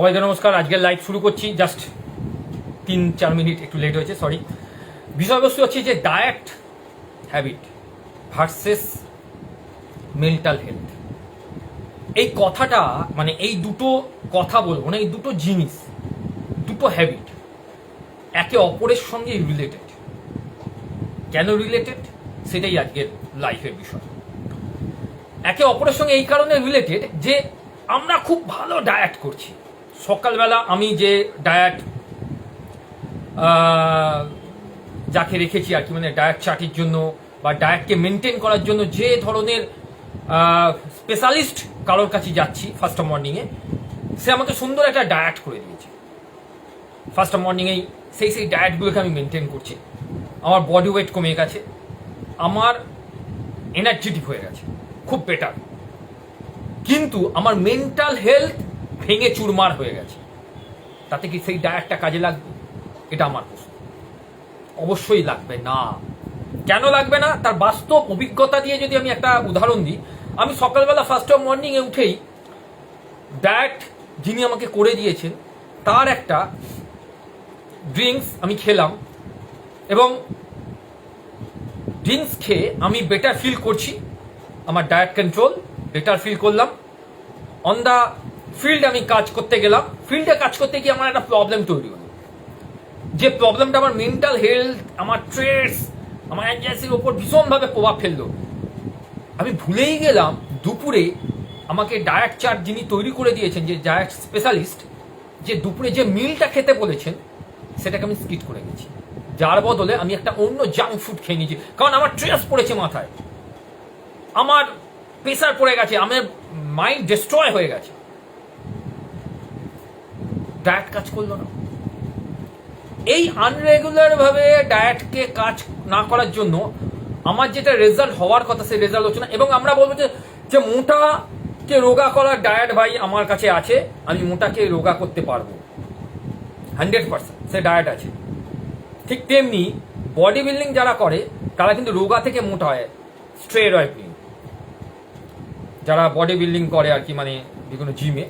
সবাইকে নমস্কার। আজকের লাইভ শুরু করছি। জাস্ট তিন, চার মিনিট একটু লেট হয়েছে সরি বিষয়বস্তু হচ্ছে যে diet habit versus mental health এই কথাটা মানে এই দুটো কথা বলব না, এই দুটো জিনিস, দুটো হ্যাবিট একে অপরের সঙ্গে রিলেটেড কেন রিলেটেড সেটাই আজকের লাইফের বিষয়। একে অপরের সঙ্গে এই কারণে রিলেটেড যে আমরা খুব ভালো ডায়েট করছি। সকালবেলা আমি যে ডায়েট যাকে রেখেছি আর কি মানে ডায়েট চার্টের জন্য বা ডায়েটকে মেনটেন করার জন্য যে ধরনের স্পেশালিস্ট কারোর কাছে যাচ্ছি ফার্স্ট মর্নিংয়ে সে আমাকে সুন্দর একটা ডায়েট করে দিয়েছে। ফার্স্ট মর্নিংয়েই সেই সেই ডায়েটগুলোকে আমি মেনটেন করছি। আমার বডি ওয়েট কমে গেছে, আমার এনার্জেটিক হয়ে গেছে, খুব বেটার কিন্তু আমার মেন্টাল হেলথ ভেঙে চুরমার হয়ে গেছে। তাতে কি সেই ডায়েটটা কাজে লাগবে? এটা আমার প্রশ্ন। অবশ্যই লাগবে না। কেন লাগবে না? তার বাস্তব অভিজ্ঞতা দিয়ে যদি আমি একটা উদাহরণ দিই, আমি সকালবেলা ফার্স্ট অফ মর্নিংয়ে উঠেই ডায়েট যিনি আমাকে করে দিয়েছেন, তার একটা ড্রিঙ্কস আমি খেলাম এবং ড্রিঙ্কস খেয়ে আমি বেটার ফিল করছি। আমার ডায়েট কন্ট্রোল বেটার ফিল করলাম। অন দ্য ফিল্ড আমি কাজ করতে গেলাম। ফিল্ডে কাজ করতে গিয়ে আমার একটা প্রবলেম তৈরি হলো। যে প্রবলেমটা আমার মেন্টাল হেলথ আমার স্ট্রেস আমার অ্যাংজাইটির ওপর ভীষণভাবে প্রভাব ফেলল। আমি ভুলেই গেলাম দুপুরে আমাকে ডায়েট চার্ট যিনি তৈরি করে দিয়েছেন, যে ডায়েট স্পেশালিস্ট যে দুপুরে যে মিলটা খেতে বলেছেন, সেটাকে আমি স্কিট করে গেছি যার বদলে আমি একটা অন্য জাঙ্ক ফুড খেয়ে নিয়েছি। কারণ আমার স্ট্রেস পড়েছে মাথায়। আমার প্রেসার পড়ে গেছে, আমার মাইন্ড ডিস্ট্রয় হয়ে গেছে। ডায়েট কাজ করল না। এই আনরেগুলার ভাবে ডায়েটকে কাজ না করার জন্য আমার যেটা রেজাল্ট হওয়ার কথা, সেই রেজাল্ট হচ্ছে না। এবং আমরা বলব যে যে মোটাকে রোগা করার ডায়েট ভাই আমার কাছে আছে, আমি মোটাকে রোগা করতে পারব। হান্ড্রেড পার্সেন্ট সে ডায়েট আছে। ঠিক তেমনি বডি বিল্ডিং যারা করে, তারা কিন্তু রোগা থেকে মোটা হয় স্ট্রেরয়েড নিয়ে। যারা বডি বিল্ডিং করে আর কি মানে বিভিন্ন জিমে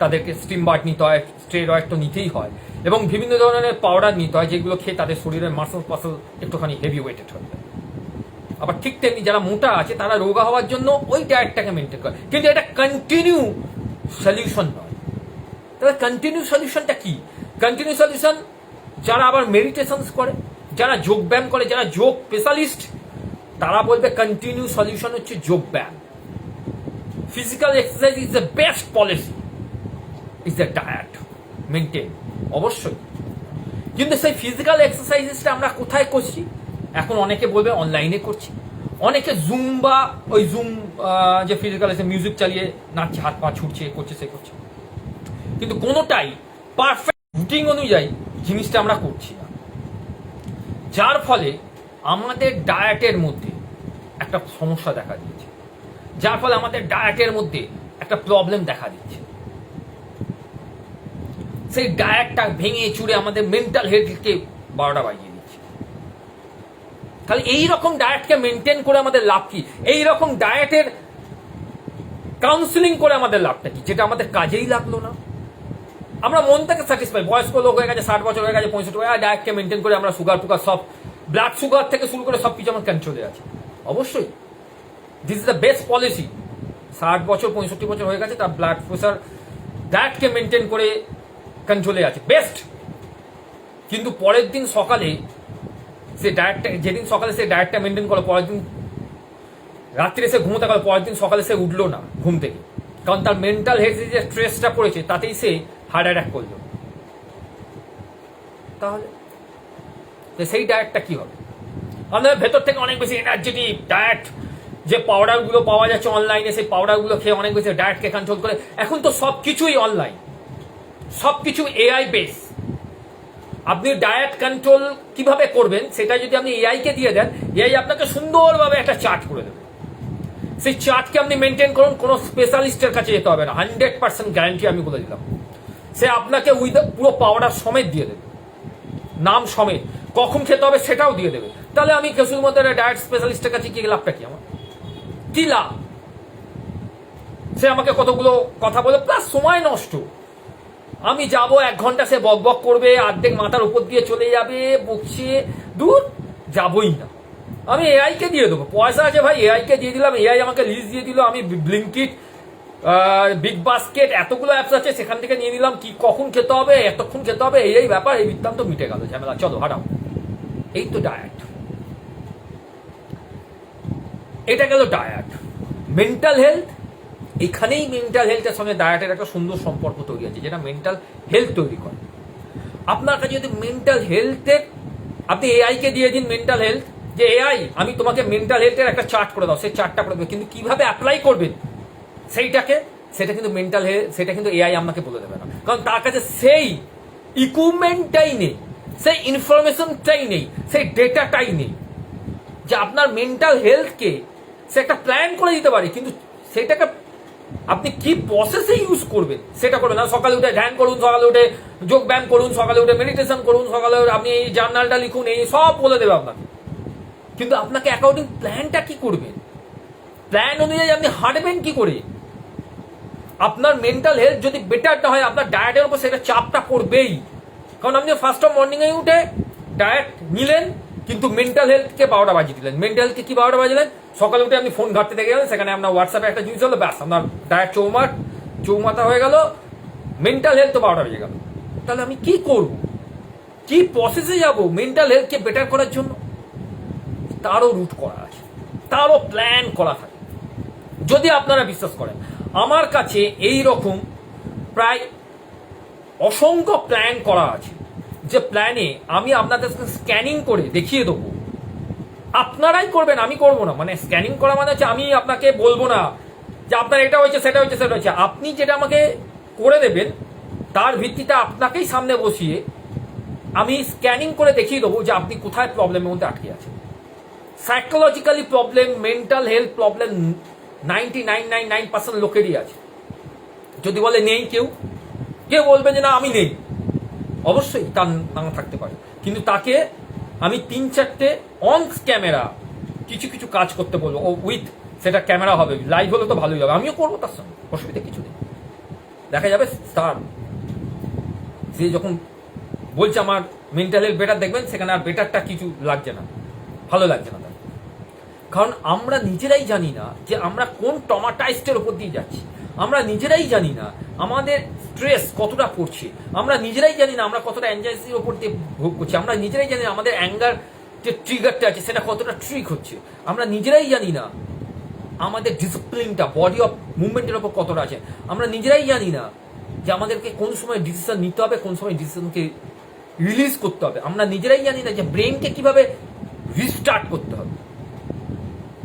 তাদেরকে স্টিম বার্ট নিতে হয় স্টেরয়েড তো নিতেই হয়। এবং বিভিন্ন ধরনের পাউডার নিতে হয়, যেগুলো খেয়ে তাদের শরীরের মাসল পাসল একটুখানি হেভি ওয়েটেড হয়ে যায়। আবার ঠিক তেমনি যারা মোটা আছে, তারা রোগা হওয়ার জন্য ওই ডায়েটটাকে মেনটেন করে। কিন্তু এটা কন্টিনিউ সলিউশন নয়। তাহলে কন্টিনিউ সলিউশনটা কি? কন্টিনিউ সলিউশন যারা আবার মেডিটেশনস করে, যারা যোগ ব্যায়াম করে, যারা যোগ স্পেশালিস্ট তারা বলবে কন্টিনিউ সলিউশন হচ্ছে যোগ ব্যায়াম। Physical exercise is the best policy is the diet maintain অবশ্যই। কিন্তু সেই ফিজিক্যাল এক্সারসাইজেসটা আমরা কোথায় করছি? এখন অনেকে বলবে অনলাইনে করছি। অনেকে জুম বা ওই জুম যে ফিজিক্যাল মিউজিক চালিয়ে নাচছে, হাত পা ছুটছে, করছে, সে করছে। কিন্তু কোনোটাই পারফেক্ট রুটিন অনুযায়ী জিনিসটা আমরা করছি না। যার ফলে আমাদের ডায়েটের মধ্যে একটা সমস্যা দেখা দিয়েছে যার ফলে আমাদের ডায়েটের মধ্যে একটা প্রবলেম দেখা দিচ্ছে। সেই ডায়েটটা ভেঙে চুরে আমাদের মেন্টাল হেলথকে বারোটা বাজিয়ে দিচ্ছে। তাহলে এই রকম ডায়েটকে মেনটেন করে আমাদের লাভ কি? এই রকম ডায়েটের কাউন্সিলিং করে আমাদের লাভটা কি? যেটা আমাদের কাজেই লাগল না। আমরা মন থেকে স্যাটিসফাই বয়স্ক লোক হয়ে গেছে, ষাট বছর হয়ে গেছে, পঁয়ষট্টি হয়ে ডায়েটকে মেনটেন করে আমরা সুগার টুগার সব ব্লাড সুগার থেকে শুরু করে সব কিছু আমার কন্ট্রোলে আছে। অবশ্যই। This is the best policy ষাট বছর, পঁয়ষট্টি বছর হয়ে গেছে, তার ব্লাড প্রেশার ডায়েটকে মেনটেন করে কন্ট্রোলে আছে। বেস্ট কিন্তু পরের দিন সকালে সে ডায়েটটা যেদিন সকালে সে ডায়েটটা মেনটেন করল, পরের দিন রাত্রে সে ঘুমোতে গেল, পরের দিন সকালে সে উঠল না ঘুম থেকে। কারণ তার মেন্টাল হেলথে যে স্ট্রেসটা পড়েছে, তাতেই সে হার্ট অ্যাটাক করল। তাহলে সেই ডায়েটটা কি হবে? আমাদের ভেতর থেকে অনেক বেশি এনার্জেটিক ডায়েট যে পাউডারগুলো পাওয়া যাচ্ছে অনলাইনে সেই পাউডারগুলো খেয়ে অনেক বেশি ডায়েটকে কন্ট্রোল করে। এখন তো সব কিছুই অনলাইন সব কিছু এআই বেস আপনি ডায়েট কন্ট্রোল কীভাবে করবেন, সেটা যদি আপনি এআই কে দিয়ে দেন এআই আপনাকে সুন্দরভাবে একটা চার্ট করে দেবে। সেই চার্টকে আপনি মেনটেন করুন, কোনো স্পেশালিস্টের কাছে যেতে হবে না। হান্ড্রেড পার্সেন্ট গ্যারান্টি আমি বলে দিলাম। সে আপনাকে উইথ পুরো পাউডার সমেত দিয়ে দেবে। নাম সমেত। কখন খেতে হবে সেটাও দিয়ে দেবে। তাহলে আমি শুধুমাত্র ডায়েট স্পেশালিস্টের কাছে কি লাভটা কি আমার? কি লাভ? সে আমাকে কতগুলো কথা বলে প্লাস সময় নষ্ট। আমি যাব, এক ঘণ্টা সে বক বক করবে, অর্ধেক মাথার উপর দিয়ে চলে যাবে, বকছে। দূর, যাবই না। আমি এআই কে দিয়ে দেবো। পয়সা আছে ভাই এআই কে দিয়ে দিলাম। এআই আমাকে লিস্ট দিয়ে দিল। আমি ব্লিঙ্কিট বিগ বাস্কেট এতগুলো অ্যাপস আছে, সেখান থেকে নিয়ে নিলাম। কি, কখন খেতে হবে, এতক্ষণ খেতে হবে, এই ব্যাপার, এই বৃত্তান্ত মিটে গেল, ঝামেলা। চলো, হাঁটাও। এই তো ডায়েট এটা গেল ডায়েট মেন্টাল হেলথ এখানেই মেন্টাল হেলথের সঙ্গে ডায়েটের একটা সুন্দর সম্পর্ক তৈরি আছে যেটা মেন্টাল হেলথ তৈরি করে। আপনার কাছে যদি মেন্টাল হেলথের আপনি এআই কে দিয়ে দিন মেন্টাল হেলথ যে এআই আমি তোমাকে মেন্টাল হেলথের একটা চার্ট করে দাও, সেই চার্টটা করে দেবে কিন্তু কীভাবে অ্যাপ্লাই করবেন সেইটাকে, সেটা কিন্তু মেন্টাল হেলথ সেটা কিন্তু এআই আপনাকে বলে দেবে না। কারণ তার কাছে সেই ইকুইপমেন্টটাই নেই, সেই ইনফরমেশনটাই নেই, সেই ডেটাটাই নেই, যে আপনার মেন্টাল হেলথকে সে একটা প্ল্যান করে দিতে পারে, কিন্তু সেটাকে আপনি কি প্রসেসে ইউজ করবেন? সেটা করবেন না। সকালে উঠে ধ্যান করুন, সকালে উঠে যোগ ব্যায়াম করুন, সকালে উঠে মেডিটেশন করুন, সকালে আপনি এই জার্নালটা লিখুন, এই সব বলে দেবে আপনাকে। কিন্তু আপনাকে অ্যাকাউন্টিং প্ল্যানটা কি করবেন প্ল্যান অনুযায়ী আপনি হাঁটবেন কি করে? আপনার মেন্টাল হেলথ যদি বেটার না হয়, আপনার ডায়েটের উপর সেটা চাপটা পড়বেই। কারণ আপনি ফার্স্ট অফ মর্নিং এ উঠে ডায়েট নিলেন কিন্তু মেন্টাল হেলথকে বারোটা বাজিয়ে দিলেন। মেন্টাল হেলথকে কি বারোটা বাজিলেন সকালে উঠে আপনি ফোন ঘাটতে দেখে গেলেন, সেখানে আপনার হোয়াটসঅ্যাপে একটা জিনিস হলো, ব্যাস, আপনার ডায়েট চৌমাট চৌমাথা হয়ে গেল মেন্টাল হেলথ তো বারোটা বেজে গেল। তাহলে আমি কি করব? কি প্রসেসে যাব মেন্টাল হেলথকে বেটার করার জন্য? তারও রুট করা আছে। তারও প্ল্যান করা থাকে। যদি আপনারা বিশ্বাস করেন, আমার কাছে এই রকম প্রায় অসংখ্য প্ল্যান করা আছে। যে প্ল্যানে আমি আপনাদের স্ক্যানিং করে দেখিয়ে দেবো। আপনারাই করবেন, আমি করব না। মানে স্ক্যানিং করা মানে হচ্ছে আমি আপনাকে বলব না যে আপনার এটা হয়েছে, সেটা হয়েছে সেটা হয়েছে। আপনি যেটা আমাকে করে দেবেন, তার ভিত্তিতে আপনাকেই সামনে বসিয়ে আমি স্ক্যানিং করে দেখিয়ে দেবো যে আপনি কোথায় প্রবলেমের মধ্যে আটকে আছেন। Psychologically problem mental health problem ninety nine nine nine percent লোকেরই আছে। যদি বলে নেই কেউ কেউ বলবে যে না, আমি নেই। অবশ্যই তার না থাকতে পারে। কিন্তু তাকে আমি তিন চারটে অন ক্যামেরা কিছু কিছু কাজ করতে বলব। ও উইথ সেটা ক্যামেরা হবে, লাইভ হলে তো ভালোই হবে। আমিও করব তার সঙ্গে, অসুবিধা কিছু নেই। দেখা যাবে তার সে যখন বলছে আমার মেন্টাল হেলথ বেটার দেখবেন সেখানে আর বেটারটা কিছু লাগছে না। ভালো লাগছে না তার। কারণ আমরা নিজেরাই জানি না যে আমরা কোন টমাটাইস্টের উপর দিয়ে যাচ্ছি। আমরা নিজেরাই জানি না আমাদের স্ট্রেস কতটা পড়ছে। আমরা নিজেরাই জানি না আমরা কতটা অ্যাংজাইটির ওপর দিয়ে ভোগ করছি। আমরা নিজেরাই জানি না আমাদের অ্যাঙ্গার যে ট্রিগারটা আছে সেটা কতটা ট্রিক হচ্ছে। আমরা নিজেরাই জানি না আমাদের ডিসিপ্লিনটা বডি অফ মুভমেন্টের ওপর কতটা আছে। আমরা নিজেরাই জানি না যে আমাদেরকে কোন সময় ডিসিশন নিতে হবে, কোন সময় ডিসিশনকে রিলিজ করতে হবে। আমরা নিজেরাই জানি না যে ব্রেনকে কীভাবে রিস্টার্ট করতে হবে।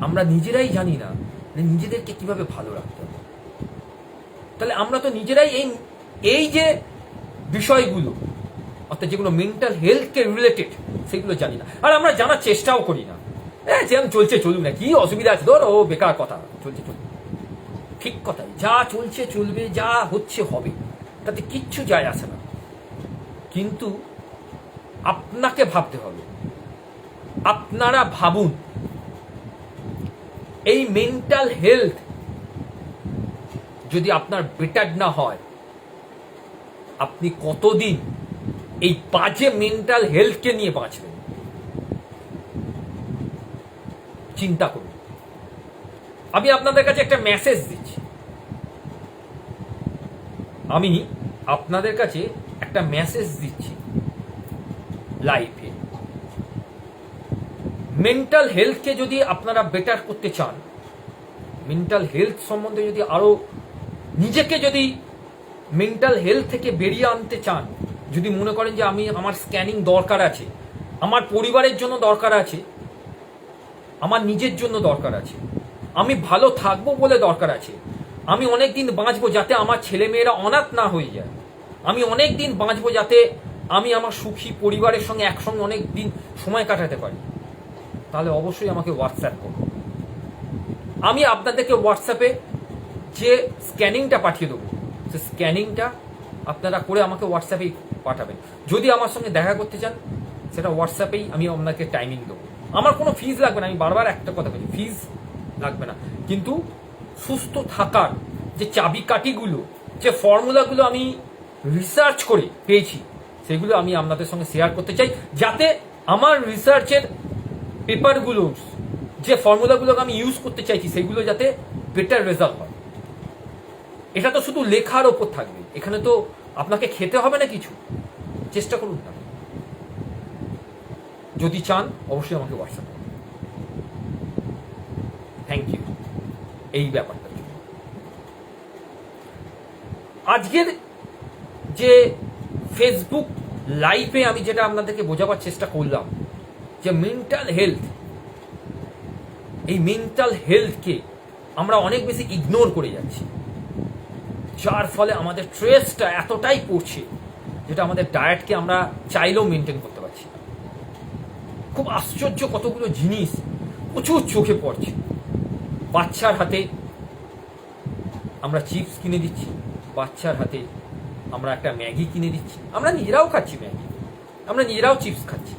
আমরা নিজেরাই জানি না নিজেদেরকে কীভাবে ভালো রাখতে হবে। তাহলে আমরা তো নিজেরাই এই এই যে বিষয়গুলো, অর্থাৎ যেগুলো মেন্টাল হেলথকে রিলেটেড সেগুলো জানি না। আর আমরা জানার চেষ্টাও করি না। হ্যাঁ যেমন চলছে চলুক না, কি অসুবিধা আছে? ধর, ও বেকার কথা, চলছে চলুক। ঠিক কথাই, যা চলছে চলবে, যা হচ্ছে হবে, তাতে কিচ্ছু যায় আসে না। কিন্তু আপনাকে ভাবতে হবে। আপনারা ভাবুন, এই মেন্টাল হেলথ যদি আপনার বেটার না হয়, আপনি কতদিন এই বাজে মেন্টাল হেলথকে নিয়ে বাঁচবেন? চিন্তা করুন। আমি আপনাদের কাছে একটা মেসেজ দিচ্ছি। আমি আপনাদের কাছে একটা মেসেজ দিচ্ছি লাইফে মেন্টাল হেলথকে যদি আপনারা বেটার করতে চান মেন্টাল হেলথ সম্বন্ধে যদি আরও নিজেকে যদি মেন্টাল হেলথ থেকে বেরিয়ে আনতে চান, যদি মনে করেন যে আমি আমার স্ক্যানিং দরকার আছে, আমার পরিবারের জন্য দরকার আছে, আমার নিজের জন্য দরকার আছে, আমি ভালো থাকব বলে দরকার আছে, আমি অনেক দিন বাঁচবো যাতে আমার ছেলেমেয়েরা অনাথ না হয়ে যায়, আমি অনেক দিন বাঁচবো যাতে আমি আমার সুখী পরিবারের সঙ্গে একসঙ্গে অনেক দিন সময় কাটাতে পারি, তাহলে অবশ্যই আমাকে হোয়াটসঅ্যাপ করুন। আমি আপনাদেরকে হোয়াটসঅ্যাপে যে স্ক্যানিংটা পাঠিয়ে দেবো, সে স্ক্যানিংটা আপনারা করে আমাকে হোয়াটসঅ্যাপেই পাঠাবেন। যদি আমার সঙ্গে দেখা করতে চান, সেটা হোয়াটসঅ্যাপেই আমি আপনাকে টাইমিং দেবো। আমার কোনো ফিজ লাগবে না, আমি বারবার একটা কথা বলি ফিজ লাগবে না। কিন্তু সুস্থ থাকার যে চাবিকাঠিগুলো, যে ফর্মুলাগুলো আমি রিসার্চ করে পেয়েছি, সেগুলো আমি আপনাদের সঙ্গে শেয়ার করতে চাই, যাতে আমার রিসার্চের পেপারগুলো যে ফর্মুলাগুলোকে আমি ইউজ করতে চাইছি, সেগুলো যাতে বেটার রেজাল্ট হয়। এটা তো শুধু লেখার ওপর থাকবে। এখানে তো আপনাকে খেতে হবে না কিছু। চেষ্টা করুন না যদি চান, অবশ্যই আমাকে হোয়াটসঅ্যাপ করুন। থ্যাংক ইউ এই ব্যাপারটা। আজকের যে ফেসবুক লাইভে আমি যেটা আপনাদেরকে বোঝাবার চেষ্টা করলাম, যে মেন্টাল হেলথ এই মেন্টাল হেলথকে আমরা অনেক বেশি ইগনোর করে যাচ্ছি। যার ফলে আমাদের স্ট্রেসটা এতটাই পড়ছে যেটা আমাদের ডায়েটকে আমরা চাইলেও মেনটেন করতে পারছি না। খুব আশ্চর্য কতগুলো জিনিস প্রচুর চোখে পড়ছে। বাচ্চার হাতে আমরা চিপস কিনে দিচ্ছি, বাচ্চার হাতে আমরা একটা ম্যাগি কিনে দিচ্ছি। আমরা নিজেরাও খাচ্ছি ম্যাগি, আমরা নিজেরাও চিপস খাচ্ছি।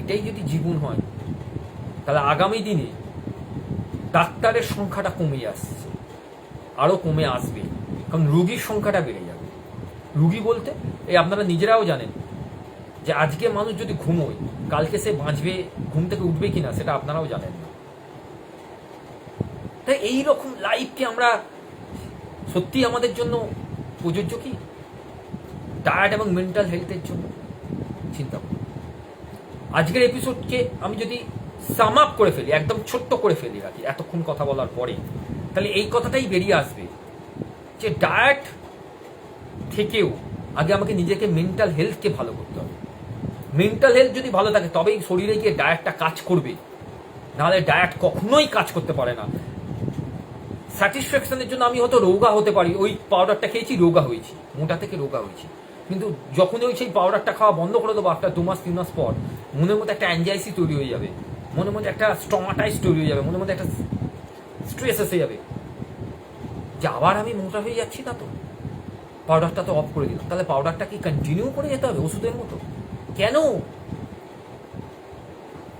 এটাই যদি জীবন হয়, তাহলে আগামী দিনে ডাক্তারের সংখ্যাটা কমে আসছে আরও কমে আসবে। কারণ রুগীর সংখ্যাটা বেড়ে যাবে। রুগী বলতে, এই আপনারা নিজেরাও জানেন যে আজকে মানুষ যদি ঘুমোয়, কালকে সে বাঁচবে, ঘুম থেকে উঠবে কিনা সেটা আপনারাও জানেন না। তাই এই রকম লাইফকে আমরা সত্যি আমাদের জন্য প্রযোজ্য কি? ডায়েট এবং মেন্টাল হেলথের জন্য? চিন্তা করুন। আজকের এপিসোডকে আমি যদি সাম আপ করে ফেলি, একদম ছোট্ট করে ফেলি আর কি, এতক্ষণ কথা বলার পরে। তাহলে এই কথাটাই বেরিয়ে আসবে যে ডায়েট থেকেও আগে আমাকে নিজেকে মেন্টাল হেলথকে ভালো করতে হবে। মেন্টাল হেলথ যদি ভালো থাকে, তবেই শরীরে গিয়ে ডায়েটটা কাজ করবে। নাহলে ডায়েট কখনোই কাজ করতে পারে না। স্যাটিসফ্যাকশনের জন্য আমি হয়তো রোগা হতে পারি। ওই পাউডারটা খেয়েছি, রোগা হয়েছি। মোটা থেকে রোগা হয়েছি। কিন্তু যখনই ওই সেই পাউডারটা খাওয়া বন্ধ করে দেবো একটা দু মাস, তিন মাস পর, মনের মধ্যে একটা অ্যাংজাইসি তৈরি হয়ে যাবে। মনের মধ্যে একটা স্টমাটাইজ তৈরি হয়ে যাবে। মনের মধ্যে একটা স্ট্রেস এসে যাবে। যে আবার আমি মোটা হয়ে যাচ্ছি না তো। পাউডারটা তো অফ করে দিলাম। তাহলে পাউডারটা কি কন্টিনিউ করে যেতে হবে ওষুধের মতো? কেন?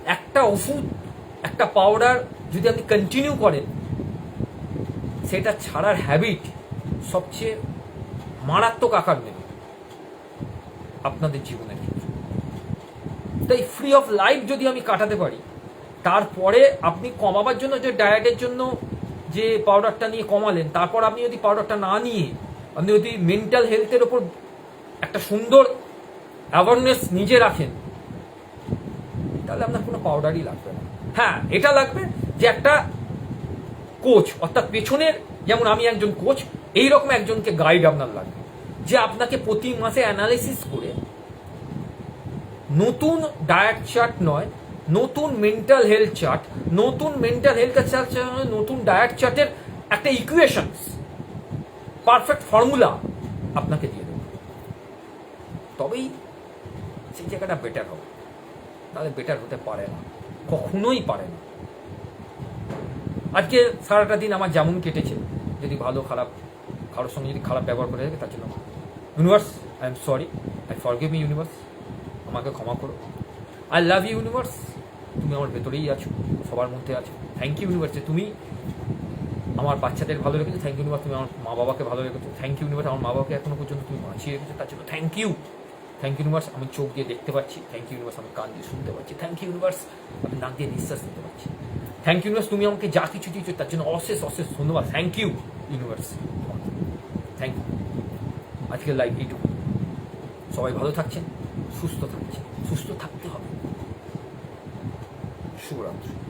একটা ওষুধ, একটা পাউডার যদি আপনি কন্টিনিউ করেন, সেটা ছাড়ার হ্যাবিট সবচেয়ে মারাত্মক আকার নেবে আপনাদের জীবনের ক্ষেত্রে। তাই ফ্রি অফ লাইফ যদি আমি কাটাতে পারি তারপরে আপনি কমাবার জন্য যে ডায়েটের জন্য যে পাউডারটা নিয়ে কমালেন, তারপর আপনি যদি পাউডারটা না নিয়ে, আপনি যদি মেন্টাল হেলথের ওপর একটা সুন্দর অ্যাওয়ারনেস নিজে রাখেন, তাহলে আপনার কোনো পাউডারই লাগবে না। হ্যাঁ এটা লাগবে যে একটা কোচ অর্থাৎ পেছনের যেমন আমি একজন কোচ এইরকম একজনকে গাইড আপনার লাগবে, যে আপনাকে প্রতি মাসে অ্যানালিসিস করে নতুন ডায়েট চার্ট নয় নতুন মেন্টাল হেলথ চার্ট নতুন মেন্টাল হেলথ চার্ট নতুন ডায়েট চার্টের একটা ইকুয়েশনস পারফেক্ট ফর্মুলা আপনাকে দিয়ে দেবে। তবেই সেই জায়গাটা বেটার হবে। তাহলে বেটার হতে পারে না, কখনোই পারে না। আজকে সারাটা দিন আমার যেমন কেটেছে, যদি ভালো, খারাপ, কারোর সঙ্গে যদি খারাপ ব্যবহার করে থাকে, তার জন্য universe I am sorry I forgive me universe আমাকে ক্ষমা করো। আই লাভ ইউ ইউনিভার্স তুমি আমার ভেতরেই আছো, সবার মধ্যে আছো। থ্যাংক ইউ ইউনিভার্স তুমি আমার বাচ্চাদের ভালো রেখেছো। থ্যাংক ইউ ইউনিভার্স তুমি আমার মা বাবাকে ভালো রেখেছো। থ্যাংক ইউ ইউনিভার্স আমার মা বাবাকে এখনও পর্যন্ত তুমি বাঁচিয়ে রেখেছো, তার জন্য thank you thank you universe আমি চোখ দিয়ে দেখতে পাচ্ছি। থ্যাংক ইউ ইউনিভার্স আমি কান দিয়ে শুনতে পাচ্ছি। থ্যাংক ইউ ইউনিভার্স আমি নাক দিয়ে নিঃশ্বাস নিতে পারছি। থ্যাংক ইউ ইউনিভার্স তুমি আমাকে যা কিছু দিয়েছ, তার জন্য অশেষ অশেষ ধন্যবাদ। Thank you universe thank you আজকের লাইভ এইটুকু। সবাই ভালো থাকছেন, সুস্থ থাকছেন। সুস্থ থাকতে হবে। শুভরাত্রি